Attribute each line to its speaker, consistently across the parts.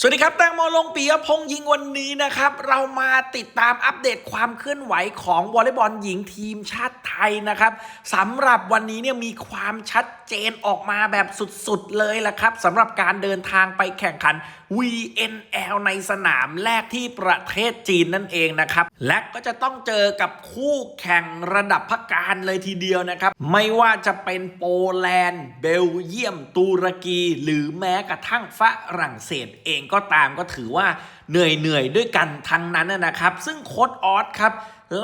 Speaker 1: สวัสดีครับแตงโมลงปียพงษ์ยิงวันนี้นะครับ เรามาติดตามอัปเดตความเคลื่อนไหวของวอลเลย์บอลหญิงทีมชาติไทยนะครับสำหรับวันนี้เนี่ยมีความชัดเจนออกมาแบบสุดๆเลยละครับสำหรับการเดินทางไปแข่งขัน VNL ในสนามแรกที่ประเทศจีนนั่นเองนะครับและก็จะต้องเจอกับคู่แข่งระดับพักการเลยทีเดียวนะครับ ไม่ว่าจะเป็นโปแลนด์ เบลเยียม ตุรกี หรือแม้กระทั่งฝรั่งเศสเองก็ตามก็ถือว่าเหนื่อยเหนื่อยด้วยกันทั้งนั้นนะนะครับ ซึ่งโค้ดออสครับ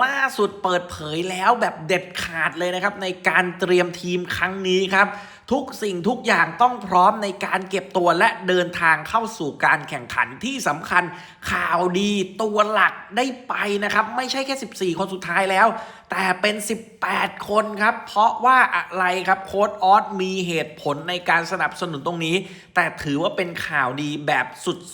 Speaker 1: ล่าสุดเปิดเผยแล้วแบบเด็ดขาดเลยนะครับ ในการเตรียมทีมครั้งนี้ครับทุกสิ่งทุกอย่างต้องพร้อมในการเก็บตัวและเดินทางเข้าสู่การแข่งขันที่สำคัญข่าวดีตัวหลักได้ไปนะครับ ไม่ใช่แค่ 14 คนสุดท้ายแล้ว แต่เป็น 18 คนครับ เพราะว่าอะไรครับโค้ดออสมีเหตุผลในการสนับสนุนตรงนี้ แต่ถือว่าเป็นข่าวดีแบบ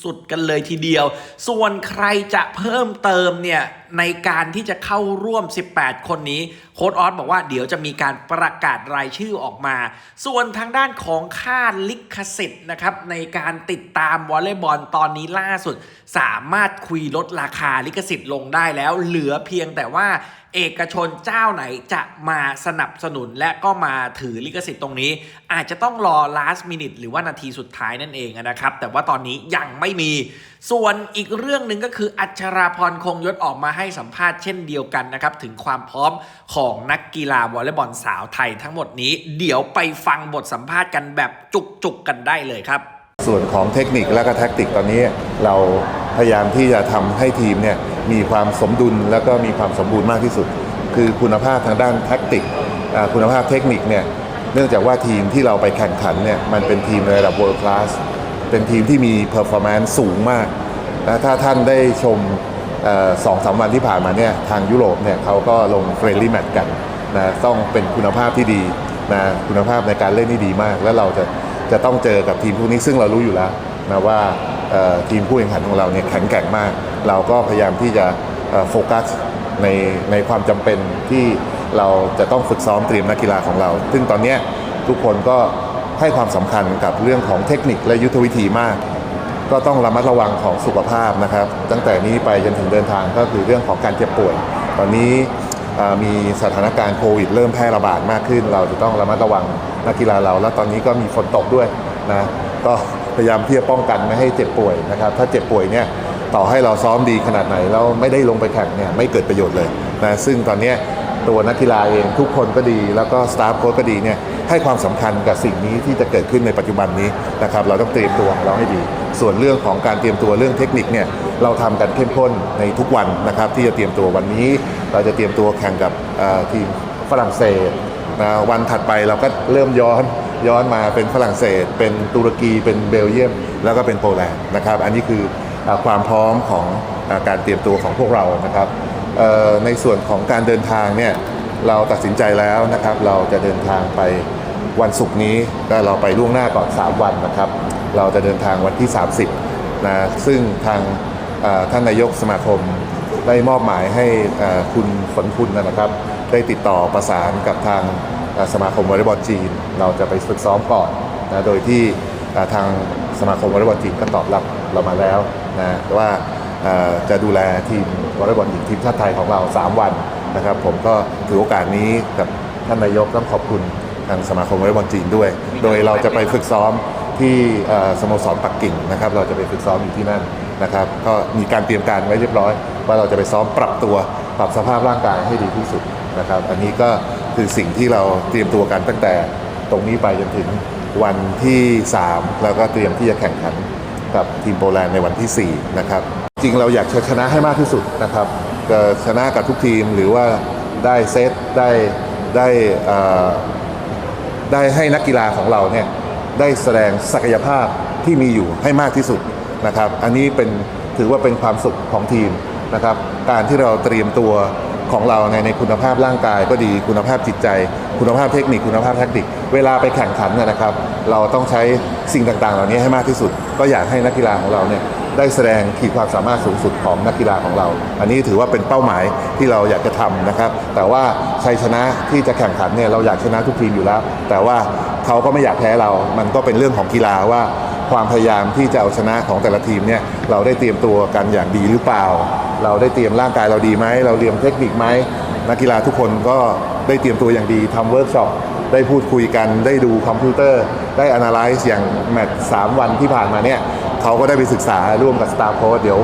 Speaker 1: สุดๆ กันเลยทีเดียว ส่วนใครจะเพิ่มเติมเนี่ยในการที่จะเข้าร่วม 18 คนนี้ โค้ดออสบอกว่าเดี๋ยวจะมีการประกาศรายชื่อออกมา ส่วนทางด้านของค่าลิขสิทธิ์นะครับในการติดตามวอลเลย์บอลตอนนี้ล่าสุด สามารถคุยลดราคาลิขสิทธิ์ลงได้แล้ว เหลือเพียงแต่ว่าเอกชนเจ้าไหนจะมาสนับสนุนและก็มาถือลิขสิทธิ์ตรงนี้ อาจจะต้องรอ last minute หรือว่านาทีสุดท้ายนั่นเองนะครับ แต่ว่าตอนนี้ยังไม่มีส่วนอีกเรื่องหนึ่งก็คืออัชราพรคงยศออกมาให้สัมภาษณ์เช่นเดียวกันนะครับ ถึงความพร้อมของนักกีฬาวอลเลย์บอลสาวไทยทั้งหมดนี้ เดี๋ยวไปฟังบทสัมภาษณ์กันแบบจุกๆกันได้เลยครับ
Speaker 2: ส่วนของเทคนิคและก็แท็กติกตอนนี้เราพยายามที่จะทำให้ทีมเนี่ยมีความสมดุลแล้วก็มีความสมบูรณ์มากที่สุด คือคุณภาพทางด้านแท็กติกคุณภาพเทคนิคเนี่ยเนื่องจากว่าทีมที่เราไปแข่งขันเนี่ยมันเป็นทีมในระดับ world class เป็นทีมที่มี performance สูงมากและถ้าท่านได้ชมสองสามวันที่ผ่านมาเนี่ยทางยุโรปเนี่ยเขาก็ลงเฟรนลี่แมตช์กันนะต้องเป็นคุณภาพที่ดีนะคุณภาพในการเล่นที่ดีมาก แล้วเราจะจะต้องเจอกับทีมพวกนี้ซึ่งเรารู้อยู่แล้วนะว่าทีมผู้แข่งขันของเราเนี่ยแข็งแกร่งมาก เราก็พยายามที่จะโฟกัสในในความจำเป็นที่เราจะต้องฝึกซ้อมเตรียมนักกีฬาของเรา ซึ่งตอนนี้ทุกคนก็ ให้ความสำคัญกับเรื่องของเทคนิคและยุทธวิธีมาก ก็ต้องระมัดระวังของสุขภาพนะครับ ตั้งแต่นี้ไปจนถึงเดินทางก็คือเรื่องของการเจ็บป่วย ตอนนี้มีสถานการณ์โควิด เริ่มแพร่ระบาดมากขึ้น เราจะต้องระมัดระวังนักกีฬาเรา แล้วตอนนี้ก็มีฝนตกด้วยนะก็พยายามที่จะป้องกันไม่ให้เจ็บป่วยนะครับ ถ้าเจ็บป่วยเนี่ยต่อให้เราซ้อมดีขนาดไหนแล้วไม่ได้ลงไปแข่งเนี่ยไม่เกิดประโยชน์เลยนะซึ่งตอนนี้ ตัวนักกีฬาเองทุกคนก็ดี แล้วก็สตาฟโค้ชก็ดีเนี่ยให้ความสำคัญกับสิ่งนี้ที่จะเกิดขึ้นในปัจจุบันนี้นะครับเราต้องเตรียมตัวของเราให้ดี ส่วนเรื่องของการเตรียมตัวเรื่องเทคนิคเนี่ยเราทำกันเข้มข้นในทุกวันนะครับที่จะเตรียมตัววันนี้ เราจะเตรียมตัวแข่งกับทีมฝรั่งเศสนะวันถัดไปเราก็เริ่มย้อนย้อนมาเป็นฝรั่งเศส เป็นตุรกีเป็นเบลเยียม แล้วก็เป็นโปแลนด์นะครับ อันนี้คือ ความพร้อมของอการเตรียมตัวของพวกเรานะครับในส่วนของการเดินทางเนี่ยเราตัดสินใจแล้วนะครับ เราจะเดินทางไปวันศุกร์นี้ก็เราไปล่วงหน้าก่อน 3 วันนะครับ เราจะเดินทางวันที่ 30นะซึ่งทางท่านนายกสมาคมได้มอบหมายให้คุณฝนคุณนะครับ ได้ติดต่อประสานกับทางสมาคมวอลเลย์บอลจีน เราจะไปฝึกซ้อมก่อนนะโดยที่ทางสมาคมวอลเลย์บอลจีนก็ตอบรับเรามาแล้ว นะว่าจะดูแลทีมวอลเลย์บอลหญิงทีมชาติไทยของเรา 3 วันนะครับ ผมก็ถือโอกาสนี้กับท่านนายกต้องขอบคุณทางสมาคมวอลเลย์บอลจีนด้วย โดยเราจะไปฝึกซ้อมที่สโมสรปักกิ่งนะครับ เราจะไปฝึกซ้อมอยู่ที่นั่นนะครับ ก็มีการเตรียมการไว้เรียบร้อย ว่าเราจะไปซ้อมปรับตัวปรับสภาพร่างกายให้ดีที่สุดนะครับ อันนี้ก็คือสิ่งที่เราเตรียมตัวกันตั้งแต่ตรงนี้ไปจนถึงวันที่ 3 แล้วก็เตรียมที่จะแข่งขัน กับทีมโปแลนด์ในวันที่ 4 นะครับ จริงเราอยากชนะให้มากที่สุดนะครับชนะกับทุกทีมหรือว่าได้เซตได้ได้ได้ให้นักกีฬาของเราเนี่ยได้แสดงศักยภาพที่มีอยู่ให้มากที่สุดนะครับ อันนี้เป็นถือว่าเป็นความสุขของทีมนะครับ การที่เราเตรียมตัวของเราในในคุณภาพร่างกายก็ดีคุณภาพจิตใจ คุณภาพเทคนิคคุณภาพแทคติกเวลาไปแข่งขันนยนะครับ เราต้องใช้สิ่งต่างๆ เหล่านี้ให้มากที่สุด ก็อยากให้นักกีฬาของเราเนี่ยได้แสดงขีดความสามารถสูงสุดของนักกีฬาของเรา อันนี้ถือว่าเป็นเป้าหมายที่เราอยากจะทำนะครับ แต่ว่าชัยชนะที่จะแข่งขันเนี่ยเราอยากชนะทุกทีมอยู่แล้ว แต่ว่าเขาก็ไม่อยากแพ้เรา มันก็เป็นเรื่องของกีฬาว่าความพยายามที่จะเอาชนะของแต่ละทีมเนี่ยเราได้เตรียมตัวกันอย่างดีหรือเปล่า เราได้เตรียมร่างกายเราดีไหม เราเรียนเทคนิคไหมนักกีฬาทุกคนก็ ได้เตรียมตัวอย่างดีทำเวิร์กช็อปได้พูดคุยกัน ได้ดูคอมพิวเตอร์ ได้ analyze อย่างแมตช์สามวันที่ผ่านมาเนี่ยเขาก็ได้ไปศึกษาร่วมกับสตาร์โค้ชเดี๋ยว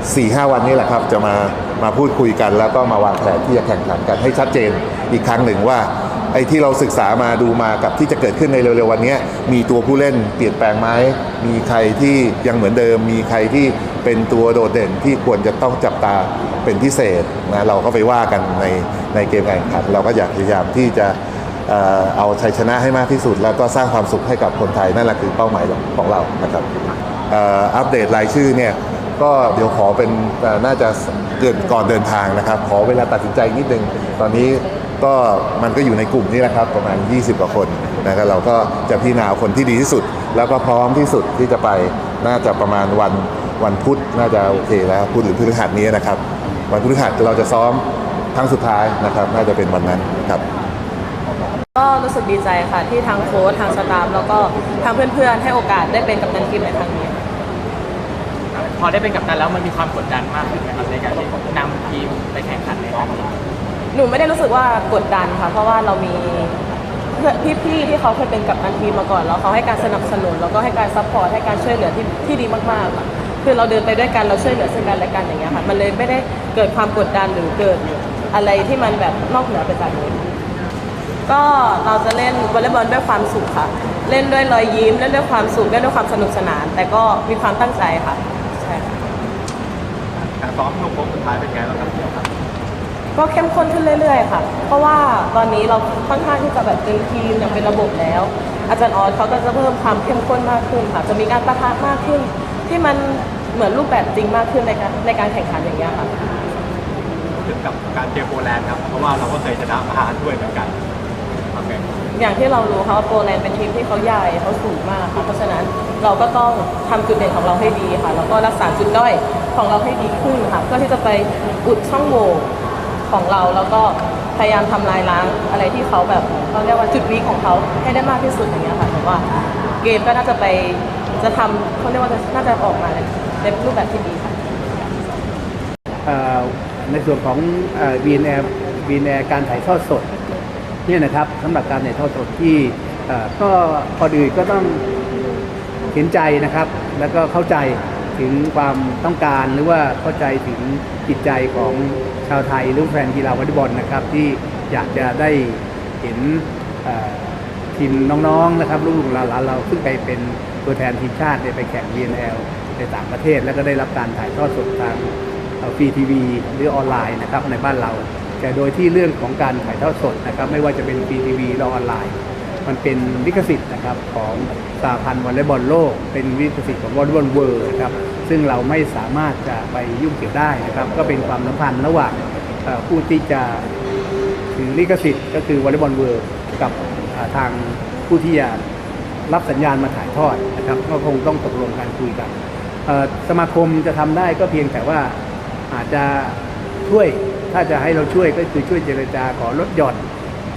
Speaker 2: 4-5 วันนี้แหละครับ จะมามาพูดคุยกัน แล้วก็มาวางแผนที่จะแข่งขันกันให้ชัดเจนอีกครั้งหนึ่งว่า ไอ้ที่เราศึกษามาดูมากับที่จะเกิดขึ้นในเร็วๆวันนี้มีตัวผู้เล่นเปลี่ยนแปลงไหมมีใครที่ยังเหมือนเดิม มีใครที่เป็นตัวโดดเด่นที่ควรจะต้องจับตาเป็นพิเศษนะเราก็ไปว่ากันในในเกมแข่งขัน เราก็อยากพยายามที่จะเอาชัยชนะให้มากที่สุด แล้วก็สร้างความสุขให้กับคนไทยนั่นแหละคือเป้าหมายของเรานะครับอัปเดตรายชื่อเนี่ย ก็เดี๋ยวขอเป็นน่าจะเกินก่อนเดินทางนะครับ ขอเวลาตัดสินใจนิดนึง ตอนนี้ก็มันก็อยู่ในกลุ่มนี้แหละครับประมาณ 20 กว่าคนนะครับเราก็จะพิจารณาคนที่ดีที่สุด แล้วก็พร้อมที่สุดที่จะไปน่าจะประมาณวันวันพุธน่าจะโอเคแล้วพุธหรือพฤหัสนี้นะครับ วันพฤหัสเราจะซ้อมครั้งสุดท้ายนะครับ น่าจะเป็นวันนั้นครับ
Speaker 3: ก็รู้สึกดีใจค่ะที่ทางโค้ชทางสตาฟแล้วก็ทางเพื่อนๆให้โอกาสได้เป็นกัปตันทีมในครั้งนี้
Speaker 4: พอได้เป็นกัปตันแล้วมันมีความกดดันมากขึ้นไหมครับในการที่นำทีมไปแข่งขันในรอบนี้
Speaker 3: หนูไม่ได้รู้สึกว่ากดดันค่ะ เพราะว่าเรามีเพื่อนพี่ๆที่เขาเคยเป็นกัปตันทีมมาก่อนแล้วเขาให้การสนับสนุนแล้วก็ให้การซัพพอร์ตให้การช่วยเหลือที่ที่ดีมากๆค่ะคือเราเดินไปด้วยกันเราช่วยเหลือซึ่งกันและกันอย่างเงี้ยค่ะมันเลยไม่ได้เกิดความกดดันหรือเกิดอะไรที่มันแบบนอกเหนือไปจากนี้ก็เราจะเล่นวอลเลย์บอลด้วยความสุขค่ะ เล่นด้วยรอยยิ้มเล่นด้วยความสุขเล่นด้วยความสนุกสนาน แต่ก็มีความตั้งใจค่ะใช่ค่ะ
Speaker 4: การซ้อมช่วงโค้งสุดท้ายเป็นไงบ้างครับเดี๋ยวครับ
Speaker 3: ก็เข้มข้นขึ้นเรื่อยๆค่ะ เพราะว่าตอนนี้เราค่อนข้างที่จะแบบเป็นทีมอย่างเป็นระบบแล้ว อาจารย์ออสเขาก็จะเพิ่มความเข้มข้นมากขึ้นค่ะ จะมีการประทะมากขึ้น ที่มันเหมือนรูปแบบจริงมากขึ้นในการในการแข่งขันอย่างเงี้ยค่ะ
Speaker 4: ถึงกับการเจอโปแลนด์ครับ เพราะว่าเราก็เคยชนะมาด้วยเหมือนกันโอเค
Speaker 3: อย่างที่เรารู้ค่ะว่าโปแลนด์เป็นทีมที่เขาใหญ่เขาสูงมากค่ะเพราะฉะนั้น เราก็ต้องทำจุดเด่นของเราให้ดีค่ะ แล้วก็รักษาจุดด้อยของเราให้ดีขึ้นค่ะ เพื่อที่จะไปอุดช่องโหว่ของเราแล้วก็พยายามทำลายล้างอะไรที่เขาแบบเขาเรียกว่าจุดวีของเขาให้ได้มากที่สุดอย่างเงี้ยค่ะแต่ว่าเกมก็น่าจะไปจะทำเขาเรียกว่าจะน่าจะออกมาในรูปแบบที่ดีค่ะ
Speaker 5: ในส่วนของบีนแอร์บีนแอร์การถ่ายทอดสดเนี่ยนะครับสำหรับการถ่ายทอดสดที่ก็พอดีก็ต้อง ห็นใจนะครับ แล้วก็เข้าใจถึงความต้องการหรือว่าเข้าใจถึงจิตใจของชาวไทยหรือแฟนกีฬาวอลเลย์บอลนะครับ ที่อยากจะได้เห็นทีมน้องๆนะครับลูกๆหลานๆเราซึ่งไปเป็นตัวแทนทีมชาติไปแข่ง BNL ในต่างประเทศ แล้วก็ได้รับการถ่ายทอดสดทางฟรีทีวีหรือออนไลน์นะครับในบ้านเรา แต่โดยที่เรื่องของการถ่ายทอดสดนะครับไม่ว่าจะเป็นฟรีทีวีหรือออนไลน์ มันเป็นลิขสิทธิ์นะครับของสาพันธ์วอลเลย์บอลโลก เป็นลิขสิทธิ์ของวอลเลย์บอลเวิร์นะครับซึ่งเราไม่สามารถจะไปยุ่งเกี่ยวได้นะครับ ก็เป็นความสัมพันธ์ระหว่างผู้ที่จะถือลิขสิทธิ์ ก็คือวอลเลย์บอลเวิร์กับทางผู้ที่จะรับสัญญาณมาถ่ายทอดนะครับก็คงต้องตกลงการคุยกันสมาคมจะทำได้ก็เพียงแต่ว่าอาจจะช่วยถ้าจะให้เราช่วยก็คือช่วยเจรจาขอลดหย่อน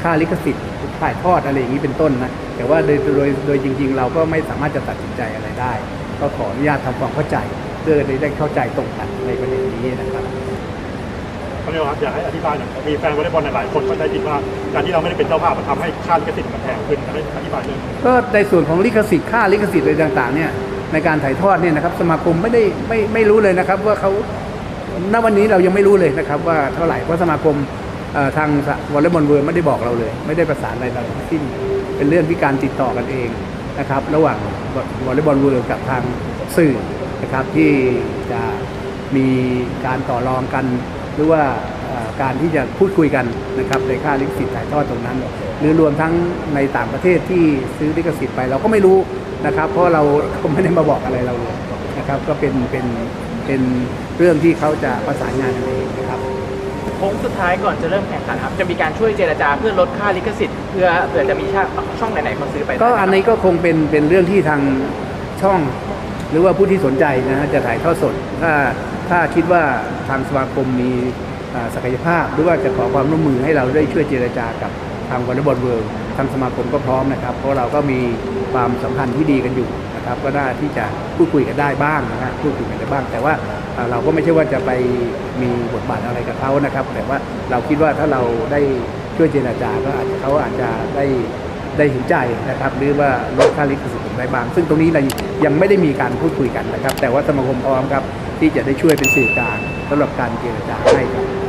Speaker 5: ค่าลิขสิทธิ์ ถ่ายทอดอะไรอย่างนี้เป็นต้นนะแต่ว่าโดยโดยโดยจริง ๆ เราก็ไม่สามารถจะตัดสินใจอะไรได้ ก็ขออนุญาตทำความเข้าใจเพื่อได้ได้เข้าใจตรงกันในประเด็นนี้นะครับ
Speaker 6: เขาเรียกว่าครับอยากให้อธิบายหน่อยมีแฟนวอลเลย์บอลหลายๆคนก็ได้ยินว่าการที่เราไม่ได้เป็นเจ้าภาพมันทำให้ค่าลิขสิทธิ์มันแพงขึ้นจะได้อธิบายเรื่องนี้
Speaker 5: ก็ในส่วนของลิขสิทธิ์ค่าลิขสิทธิ์อะไรต่างๆเนี่ยในการถ่ายทอดเนี่ยนะครับสมาคมไม่ได้ไม่ไม่รู้เลยนะครับว่าเขาณวันนี้เรายังไม่รู้เลยนะครับว่าเท่าไหร่เพราะสมาคมเอ่อ ทางวอลเลย์บอลเวิร์ไม่ได้บอกเราเลย ไม่ได้ประสานอะไรเราทั้งสิ้นเป็นเรื่องที่การติดต่อกันเองนะครับ ระหว่างวอลเลย์บอลเวิร์กับทางสื่อนะครับที่จะมีการต่อรองกันหรือว่าการที่จะพูดคุยกันนะครับในค่าลิขสิทธิ์ถ่ายทอดตรงนั้น หรือรวมทั้งในต่างประเทศที่ซื้อลิขสิทธิ์ไปเราก็ไม่รู้นะครับ เพราะเราก็ไม่ได้มาบอกอะไรเราเลยนะครับ ก็เป็นเป็นเป็นเรื่องที่เขาจะประสานงานกันเองนะครับ
Speaker 4: ค้งสุดท้ายก่อนจะเริ่มแข่งขันครับจะมีการช่วยเจรจาเพื่อลดค่าลิขสิทธิ์เพื่อเผื่อจะมีช่องไหนๆเขาซื้อไป
Speaker 5: ก็อันนี้ก็คงเป็นเป็นเรื่องที่ทางช่อง หรือว่าผู้ที่สนใจนะฮะจะถ่ายทอดสด ถ้าถ้าคิดว่าทางสมาคมมีศักยภาพ หรือว่าจะขอความร่วมมือให้เราได้ช่วยเจรจากับทางวอลเลย์บอลเวิลด์ทางสมาคมก็พร้อมนะครับ เพราะเราก็มีความสัมพันธ์ที่ดีกันอยู่ นะครับก็น่าที่จะพูดคุยกันได้บ้างนะฮะพูดคุยกันได้บ้าง แต่ว่าเราก็ไม่ใช่ว่าจะไปมีบทบาทอะไรกับเขานะครับ แต่ว่าเราคิดว่าถ้าเราได้ช่วยเจรจาก็อาจจะเขาอาจจะได้ได้เห็นใจนะครับหรือว่าลดค่าลิขสิทธิ์ได้บ้าง ซึ่งตรงนี้เรายังไม่ได้มีการพูดคุยกันนะครับ แต่ว่าสมาคมพร้อมครับที่จะได้ช่วยเป็นสื่อกลางสำหรับการเจรจาให้ครับ